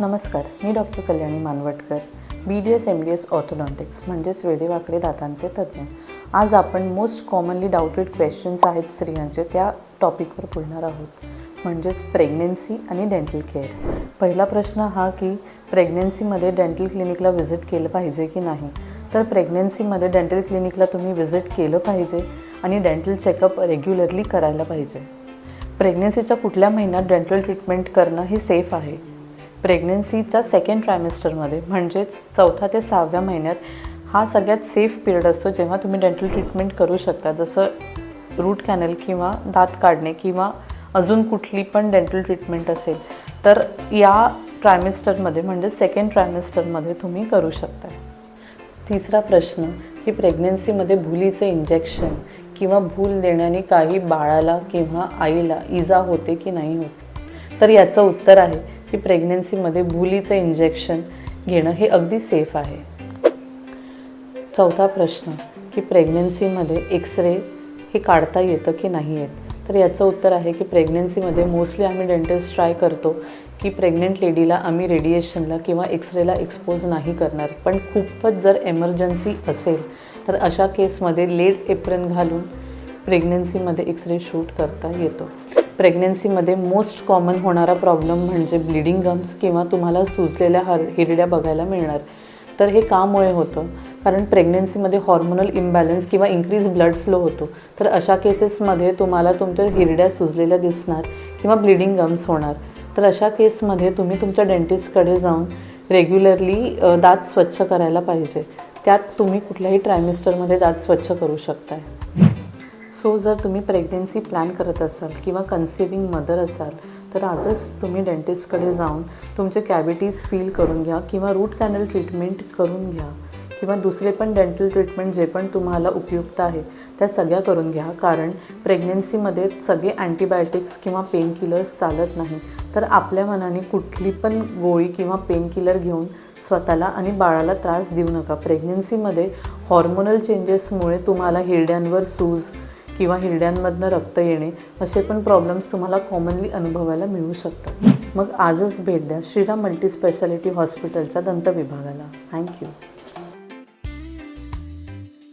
नमस्कार मी doctor Kalyani Manavatkar B D S M D S orthodontics म्हणजेच वेडेवाकडे दातांचे तज्ज्ञ. आज आपण मोस्ट कॉमनली डाउटेड क्वेश्चन्स आहेत स्त्रियांचे त्या टॉपिकवर बोलणार आहोत. म्हणजेच प्रेग्नेन्सी आणि डेंटल केअर पहिला प्रश्न हा की प्रेग्नेन्सीमध्ये डेंटल क्लिनिकला व्हिजिट केलं पाहिजे की नाही? तर प्रेग्नेन्सीमध्ये डेंटल क्लिनिकला तुम्ही व्हिजिट केलं पाहिजे आणि डेंटल चेकअप रेग्युलरली करायला पाहिजे. प्रेग्नेन्सीच्या कुठल्या महिन्यात डेंटल ट्रीटमेंट करणं हे सेफ आहे? प्रेग्नन्सीच्या सेकंड ट्रायमेस्टरमध्ये म्हणजेच चौथा ते सहाव्या महिन्यात हा सगळ्यात सेफ पिरियड असतो जेव्हा तुम्ही डेंटल ट्रीटमेंट करू शकता. जसं रूट कॅनल किंवा दात काढणे किंवा अजून कुठली पण डेंटल ट्रीटमेंट असेल तर या ट्रायमेस्टरमध्ये म्हणजे सेकंड ट्रायमेस्टरमध्ये तुम्ही करू शकता. तिसरा प्रश्न की प्रेग्नेन्सीमध्ये भुलीचे इंजेक्शन किंवा भूल देण्याने काही बाळाला किंवा आईला इजा होते की नाही होत? तर याचं उत्तर आहे की प्रेग्नन्सीमध्ये भुलीचं इंजेक्शन घेणं हे अगदी सेफ आहे. चौथा प्रश्न की प्रेग्नन्सीमध्ये एक्सरे हे काढता येतं की नाही येत? तर याचं उत्तर आहे की प्रेग्नन्सीमध्ये मोस्टली आम्ही डेंटिस्ट ट्राय करतो की प्रेग्नंट लेडीला आम्ही रेडिएशनला किंवा एक्सरेला एक्सपोज नाही करणार. पण खूपच जर एमर्जन्सी असेल तर अशा केसमध्ये लेड एप्रन घालून प्रेग्नन्सीमध्ये एक्सरे शूट करता येतो. प्रेग्नन्सीमध्ये मोस्ट कॉमन होणारा प्रॉब्लेम म्हणजे ब्लिडिंग गम्स किंवा तुम्हाला सुजलेल्या हर हिरड्या बघायला मिळणार. तर हे कामुळे होतं. कारण प्रेग्नेन्सीमध्ये हॉर्मोनल इम्बॅलन्स किंवा इन्क्रीज ब्लड फ्लो होतो. तर अशा केसेसमध्ये तुम्हाला तुमच्या हिरड्या सुजलेल्या दिसणार किंवा ब्लिडिंग गम्स होणार. तर अशा केसमध्ये तुम्ही तुमच्या डेंटिस्टकडे जाऊन रेग्युलरली दात स्वच्छ करायला पाहिजे. त्यात तुम्ही कुठल्याही ट्रायमिस्टरमध्ये दात स्वच्छ करू शकताय. सो जर तुम्ही प्रेग्नेन्सी प्लॅन करत असाल किंवा कन्सिविंग मदर असाल तर आजच तुम्ही डेंटिस्टकडे जाऊन तुमचे कॅविटीज फील करून घ्या किंवा रूट कॅनल ट्रीटमेंट करून घ्या किंवा दुसरे पण डेंटल ट्रीटमेंट जे पण तुम्हाला उपयुक्त आहे त्या सगळ्या करून घ्या. कारण प्रेग्नेन्सीमध्ये सगळे अँटीबायोटिक्स किंवा पेन किलर्स चालत नाही. तर आपल्या मनाने कुठली पण गोळी किंवा पेन किलर घेऊन स्वतःला आणि बाळाला त्रास देऊ नका. प्रेग्नेन्सीमध्ये हॉर्मोनल चेंजेसमुळे तुम्हाला हिरड्यांवर सूज किंवा हिरड्यांमधनं रक्त येणे असे पण प्रॉब्लेम्स तुम्हाला कॉमनली अनुभवायला मिळू शकतात. मग आजच भेट द्या श्रीराम मल्टी स्पेशालिटी हॉस्पिटलच्या दंत विभागाला थँक्यू